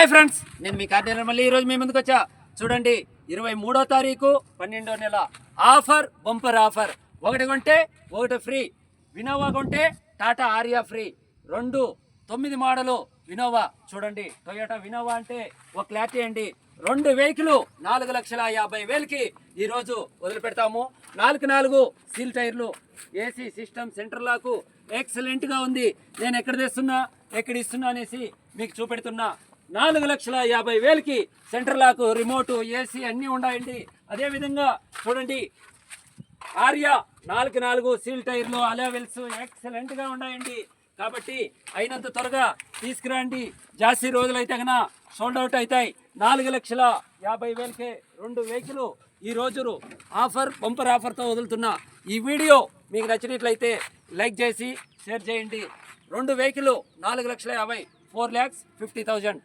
Hi friends. నేను మీ కార్డినర్ మళ్ళీ ఈరోజు మీ ముందుకు వచ్చా. చూడండి ఇరవై మూడో తారీఖు పన్నెండో నెల. Offer bumper offer. ఒకటి కొంటే ఒకటి ఫ్రీ. వినోవా కొంటే టాటా ఆర్యా ఫ్రీ. రెండు తొమ్మిది మోడలు వినోవా. చూడండి టొయోటా వినోవా అంటే ఒక క్లారిటీ అండి రెండు వెహికల్ నాలుగు లక్షల యాభై వేలకి ఈరోజు వదిలిపెడతాము. నాలుగు నాలుగు సీల్ టైర్లు. ఏసీ సిస్టమ్ సెంటర్ లాకు ఎక్సలెంట్గా ఉంది. నేను ఎక్కడ తెస్తున్నా ఎక్కడ ఇస్తున్నా అనేసి మీకు చూపెడుతున్నా. నాలుగు లక్షల యాభై వేలకి సెంటర్ లాకు రిమోట్ ఏసీ అన్నీ ఉన్నాయండి. అదేవిధంగా చూడండి ఆర్యా నాలుగు నాలుగు సీల్ టైర్లు అలెవెల్స్ ఎక్సలెంట్గా ఉన్నాయండి. కాబట్టి అయినంత త్వరగా తీసుకురండి. జాస్తి రోజులైతే కన్నా సోల్డ్ అవుట్ అవుతాయి నాలుగు లక్షల యాభై వేలకే రెండు వెహికల్ ఈ రోజు ఆఫర్ బంపర్ ఆఫర్తో వదులుతున్న ఈ వీడియో మీకు నచ్చినట్లయితే లైక్ చేసి షేర్ చేయండి. రెండు వెహికల్ నాలుగు లక్షల యాభై ఫోర్ ల్యాక్స్ ఫిఫ్టీ థౌజండ్